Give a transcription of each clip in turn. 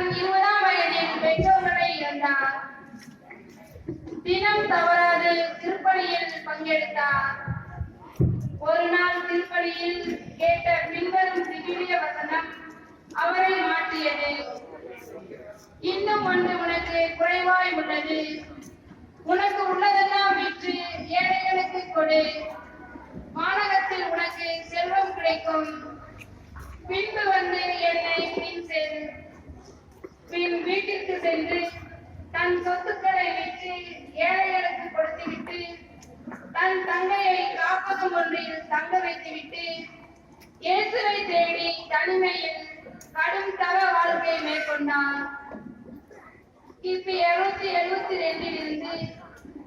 தன் இருபதாம் வயதில் பெற்றோர்களை இழந்தார் தினம் தவறாது திருப்பலியில் பங்கெடுத்தார் ஒரு நாள் திருப்பலியில் கேட்ட பின்வரும் திவ்ய வசனம் அவரை மாற்றியது. இன்னும் ஒன்று உனக்கு குறைவாய் உள்ளது. உனக்கு உள்ளதெல்லாம் விற்று ஏழைகளுக்கு கொடு. வானகத்தில் உனக்கு செல்வம் கிடைக்கும். பின்பு வந்து என்னை பின் செல். பின் வீட்டிற்கு சென்று தன் சொத்துக்களை விற்று ஏழைகளுக்கு கொடுத்துவிட்டு தன் தங்கையை காப்பகம் ஒன்றில் தங்க வைத்துவிட்டு இயேசுவை தேடி தனிமையில் கடும் தவ வாழ்க்கையை மேற்கொண்டார். கிபி இருநூத்தி எழுபத்தி ரெண்டில் இருந்து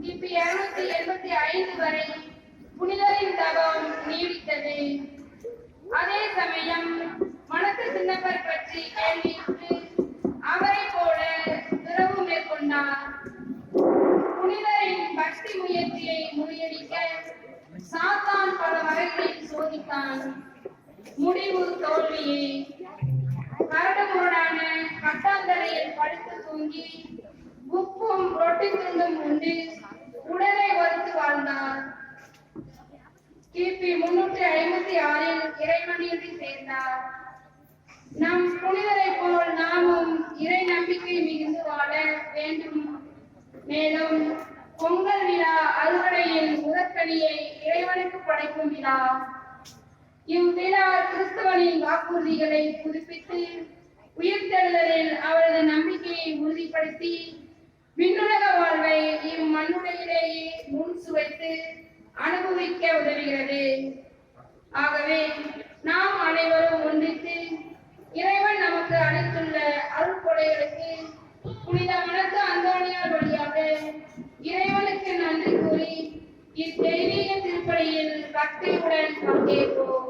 கிபி இருநூத்தி எண்பத்தி ஐந்து வரை புனிதரின் தவம் நீடித்தது. அதே சமயம் மனத்து சின்னப்பர் பற்றி கேள்வி அவரை போல துறவு மேற்கொண்டார் புனிதரின் பக்தி முயற்சியை முறியடிக்க சாத்தான் பல வகைகளில் சோதித்தான். முடிவு தோல்வியே கரடுமுரடான கட்டாந்தரையில் படுத்து தூங்கி உப்பும் ரொட்டி துண்டும் உண்டு உடலை வறுத்து வாழ்ந்தார் கிபி முன்னூற்றி ஐம்பத்தி ஆறில் இறைவனியத்தை சேர்ந்தார். நம் புனிதரை போல் நாமும் இறை நம்பிக்கை மிகுந்து வாழ வேண்டும். மேலும் பொங்கல் விழா அறுவடையின் முதற்கனியை இறைவனுக்கு படைக்கும் விழா இவ்விழா கிறிஸ்தவனின் வாக்குறுதிகளை புதுப்பித்து உயிர்த்தெழுதலில் அவரது நம்பிக்கையை உறுதிப்படுத்தி விண்ணுலக வாழ்வை இம்மண்ணுலகிலேயே முன் சுவைத்து அனுபவிக்க உதவுகிறது. ஆகவே நாம் அனைவரும் ஒன்றித்து இறைவன் நமக்கு அளித்துள்ள அருள் கொலைகளுக்கு புனித மனத்து அந்தோணியார் வழியாக இறைவனுக்கு நன்றி கூறி இத்தெய்வீக திருப்பணியில் பக்தியுடன் பங்கேற்போம்.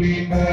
அன்பின்படி இறை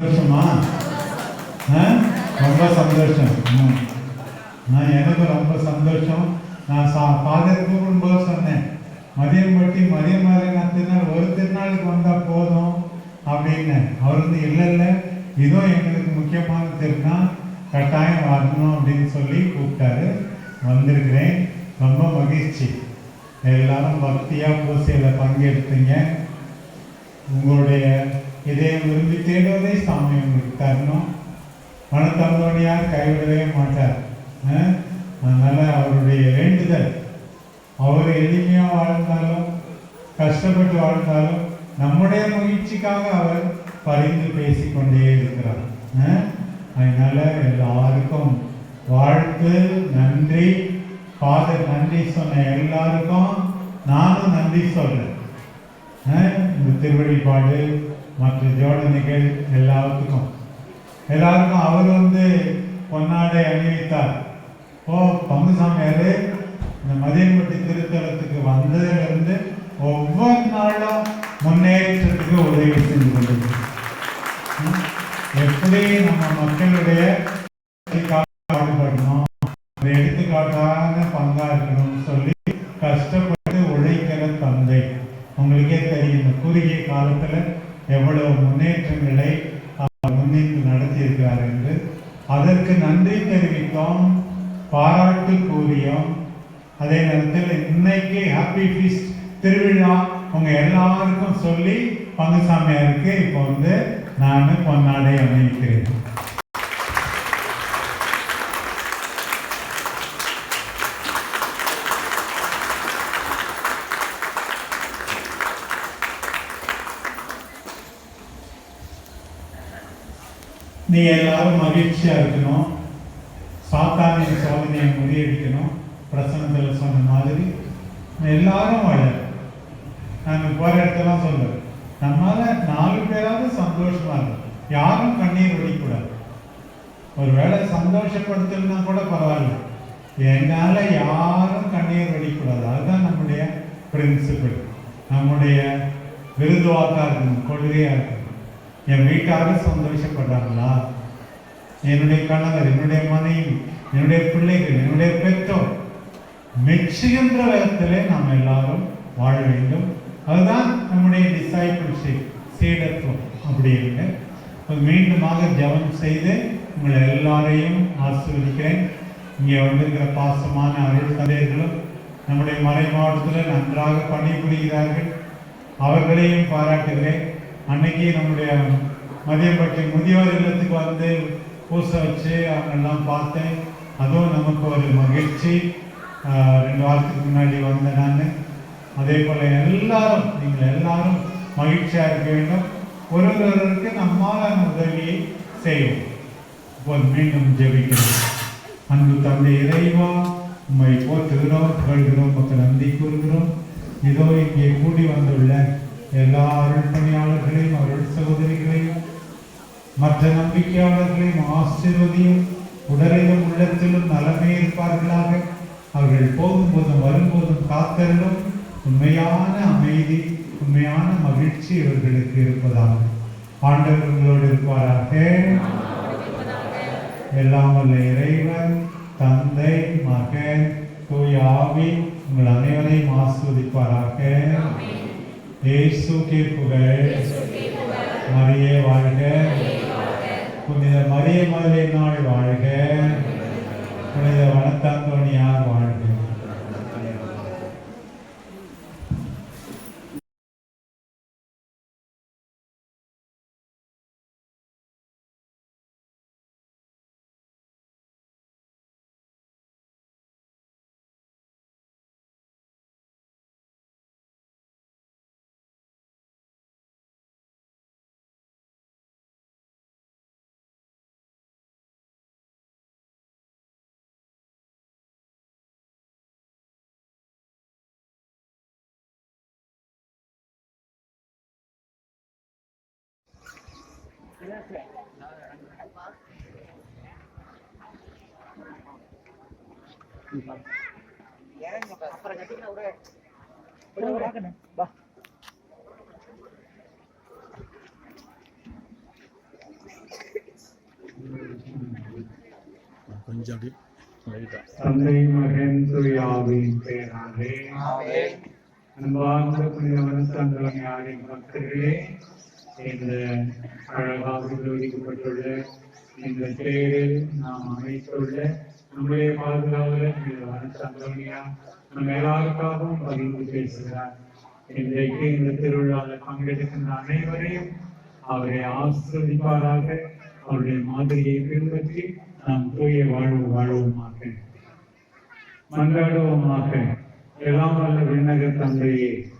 சந்தோஷமா? ஆ? ரொம்ப சந்தோஷம். ம். நான் எனக்கு ரொம்ப சந்தோஷம். நான் சா ஃபாதர் கூப்பிடும்போது சொன்னேன் மதியம் பட்டி மதியம் மாதிரி திருநாள் ஒரு திருநாளுக்கு வந்தால் போதும் அப்படின்னு. அவர் வந்து இல்லை இல்லை. இதுவும் எங்களுக்கு முக்கியமான திருநாள். கட்டாயம் வரணும் அப்படின்னு சொல்லி கூப்பிட்டாரு. வந்திருக்கிறேன். ரொம்ப மகிழ்ச்சி. எல்லாரும் பக்தியாக பூசையில் பங்கெடுத்தீங்க. உங்களுடைய இதயம் விரும்பி தேடுவதை சாமி உங்களுக்கு தரணும். யார் கைவிடவே மாட்டார். அதனால் அவருடைய வேண்டுதல். அவர் எளிமையாக வாழ்ந்தாலும் கஷ்டப்பட்டு வாழ்ந்தாலும் நம்முடைய மகிழ்ச்சிக்காக அவர் பரிந்து பேசிக்கொண்டே இருக்கிறார். அதனால் எல்லாருக்கும் வாழ்த்து நன்றி. ஃபாதர் நன்றி சொன்ன எல்லாருக்கும் நானும் நன்றி சொல்கிறேன் இந்த திருவழிபாடு மற்ற ஜோடனைகள் எல்லாத்துக்கும். எல்லாருக்கும் அவர் வந்து பொன்னாடை அணிவித்தார். ஓ பங்குசாமியார் இந்த மதியம்பட்டி திருத்தலத்துக்கு வந்ததிலிருந்து ஒவ்வொரு நாளும் முன்னேற்றத்துக்கு உதவி செஞ்சு கொண்டிருக்கிறார் எப்படி நம்ம மக்களுடைய பாடுபடணும் ஒரு எடுத்துக்காட்டான பங்கா இருக்கணும்னு சொல்லி கஷ்டப்பட்டு உழைக்கிற தந்தை. உங்களுக்கே தெரியும் இந்த குறுகிய காலத்துல எவ்வளவு முன்னேற்றங்களை முன்னின்று நடத்தியிருக்கிறார் என்று அதற்கு நன்றி தெரிவித்தோம் பாராட்டு கூறியோம். அதே நேரத்தில் இன்னைக்கு ஹாப்பி ஃபீஸ்ட் திருவிழா உங்க எல்லாருக்கும் சொல்லி பங்குசாமியாருக்கு இப்போ வந்து நான் பொன்னாடை அணிவிக்கிறேன். நீங்கள் எல்லாரும் மகிழ்ச்சியா இருக்கணும். சாத்தானின் சோதனையை முறியடிக்கணும். பிரசனத்தில் சொன்ன மாதிரி எல்லாரும் வாழ நான் போகிற இடத்தெல்லாம் சொல்லுவோம் நம்மால நாலு பேராவது சந்தோஷமா இருக்கும் யாரும் கண்ணீர் வடிக்கூடாது ஒருவேளை சந்தோஷப்படுத்தலைன்னா கூட பரவாயில்ல. என்னால் யாரும் கண்ணீர் வடிக்கூடாது அதுதான் நம்முடைய பிரின்சிபிள் நம்முடைய விருதுவாக்காக இருக்கணும் கொள்கையாக இருக்கணும். என் வீட்டாரும் சந்தோஷப்படுறாங்களா? என்னுடைய கணவர் என்னுடைய மனைவி என்னுடைய பிள்ளைகள் என்னுடைய பெற்றோர் மெச்சுகின்ற விதத்திலே நாம் எல்லாரும் வாழ வேண்டும். அதுதான் நம்முடைய டிசைபிள்ஷிப் சீடத்துவம் அப்படின்னு மீண்டுமாக ஜெபம் செய்து உங்களை எல்லாரையும் ஆசிர்வதிக்கிறேன். இங்கே வந்திருக்கிற பாசமான அருள் தந்தைகளும் நம்முடைய மறை மாவட்டத்தில் நன்றாக பணிபுரிகிறார்கள். அவர்களையும் பாராட்டுகிறேன். அன்னைக்கு நம்முடைய மதியப்பட்டி முதியோர் இல்லத்துக்கு வந்து பூசை வச்சு அவங்கெல்லாம் பார்த்தேன். அதுவும் நமக்கு ஒரு மகிழ்ச்சி. ரெண்டு வாரத்துக்கு முன்னாடி வந்தேன் நான். அதே போல் எல்லாரும் நீங்கள் எல்லாரும் மகிழ்ச்சியாக இருக்க வேண்டும். ஒருவருக்கு நம்மால் உதவியை செய்வோம். இப்போது மீண்டும் ஜெபிக்கிறோம். அன்பு தந்தை இறைவா உம்மை போற்றுகிறோம் புகழ்கிறோம் மக்கள் நன்றி கூறுகிறோம் இதோ இங்கே கூடி வந்துள்ள எல்லா அருள் பணியாளர்களையும் அருள் சகோதரிகளையும் மற்ற நம்பிக்கையாளர்களையும் ஆசிர்வதியும் உடலிலும் உள்ளத்திலும் நலமே இருப்பார்களாக. அவர்கள் போகும்போதும் வரும்போதும் காத்தருளும் உண்மையான அமைதி உண்மையான மகிழ்ச்சி இவர்களுக்கு இருப்பதாக. ஆண்டவர் உங்களோடு இருப்பாராக. எல்லாம் வல்ல இறைவன் தந்தை மகன் தூய ஆவி உங்கள் அனைவரையும் ஆஸ்வதிப்பாராக இயேசுக்கே புகழ் மரியே வாழ்க. புனித மரிய மதுரை நாள் வாழ்க. புனித வனத்தாந்தோணியார் வாழ்க. கொஞ்சம் அப்படி லைட்டா தந்தை மகன் தூயாவின் பெயராலே அன்பார்ந்த பக்தர்களே இந்த அழகாக நிர்வகிக்கப்பட்டுள்ள இந்த தேரில் நாம் அமைத்துள்ள நம்முடைய பாதுகாவலர் நம்ம எல்லாருக்காகவும் பகிர்ந்து பேசுகிறார். இன்றைக்கு இந்த திருவிழாவில் பங்கெடுக்கின்ற அனைவரையும் அவரை ஆசிர்வதிப்பாராக. அவருடைய மாதிரியை பின்பற்றி நாம் தூய வாழ்வு வாழ்வோமாக. மன்றாடுவோமாக எல்லாம் வல்ல விண்ணக தந்தையே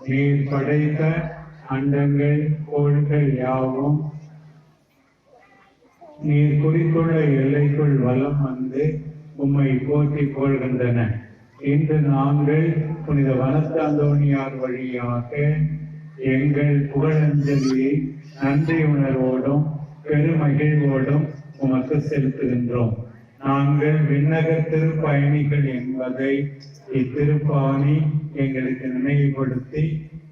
நீர் படைத்த அண்டங்கள் கோள்கள் யாவும் நீர் குறித்துள்ள எல்லைக்குள் வலம் வந்து உம்மை போற்றி கொள்கின்றன இன்று நாங்கள் புனித வனத்தாந்தோணியார் வழியாக எங்கள் புகழஞ்சலியை நன்றி உணர்வோடும் பெருமகிழ்வோடும் உமக்கு செலுத்துகின்றோம். நாங்கள் விண்ணக திருப்பயணிகள் என்பதை இத்திருப்பாணி எங்களுக்கு நினைவுபடுத்தி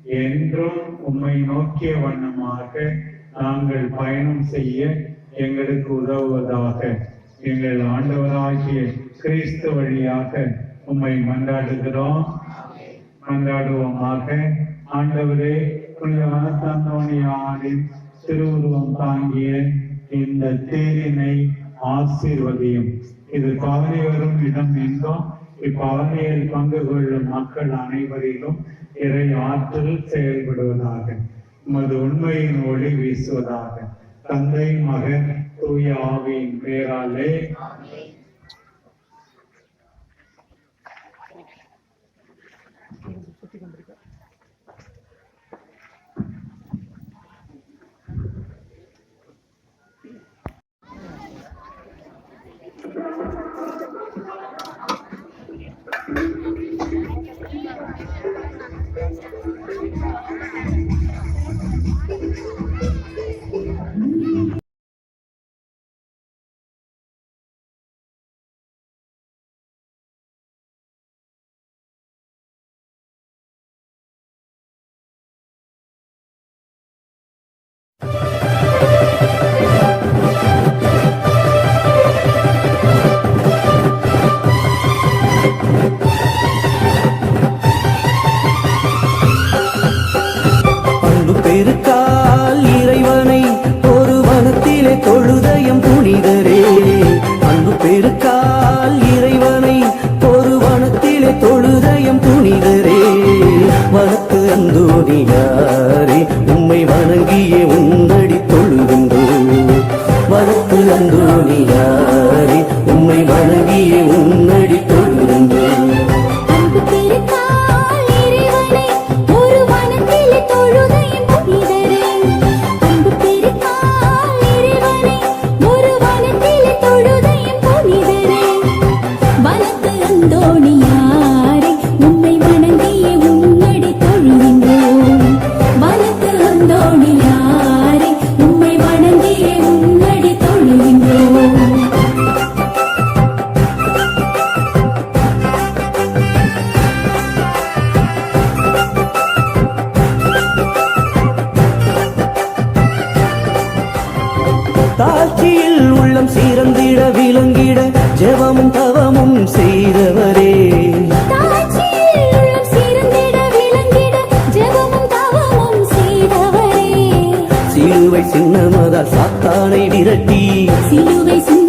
என்றும் உம்மை நோக்கிய வண்ணமாக நாங்கள் பயணம் செய்ய எங்களுக்கு உதவுவதாக. எங்கள் ஆண்டவராகிய கிறிஸ்து வழியாக உம்மை மன்றாடுகிறோம். மன்றாடுவோமாக. ஆண்டவரே புனிதவனத்தாந்தோணியாரின் திருவுருவம் தாங்கிய இந்த தேரினை ஆசீர்வதியும். இது பவனி வரும் இடம் என்றும் இப்பவனியில் பங்கு கொள்ளும் மக்கள் அனைவரிலும் இறை ஆற்றல் செயல்படுவதாக உமது உண்மையின் ஒளி வீசுவதாக. தந்தை மகன் தூய ஆவியின் பேராலே சிலுவை சின்னமதால் சாத்தானை விரட்டி. சிலுவை சின்ன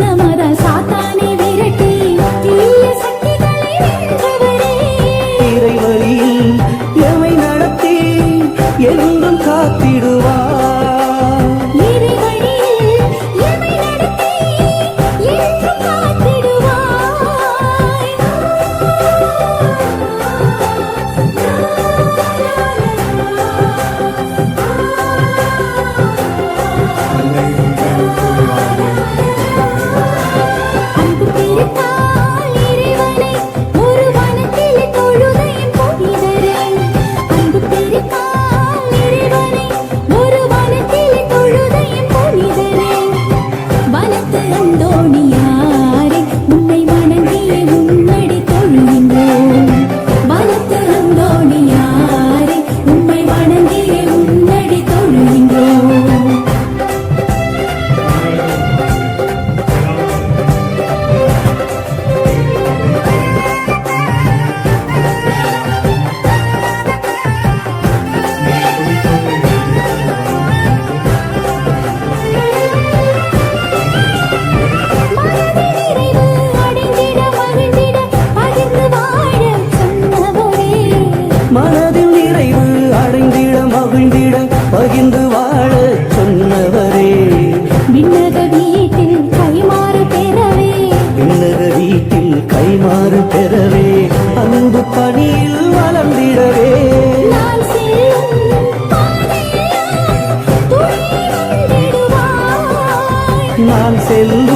நான் செல்லும்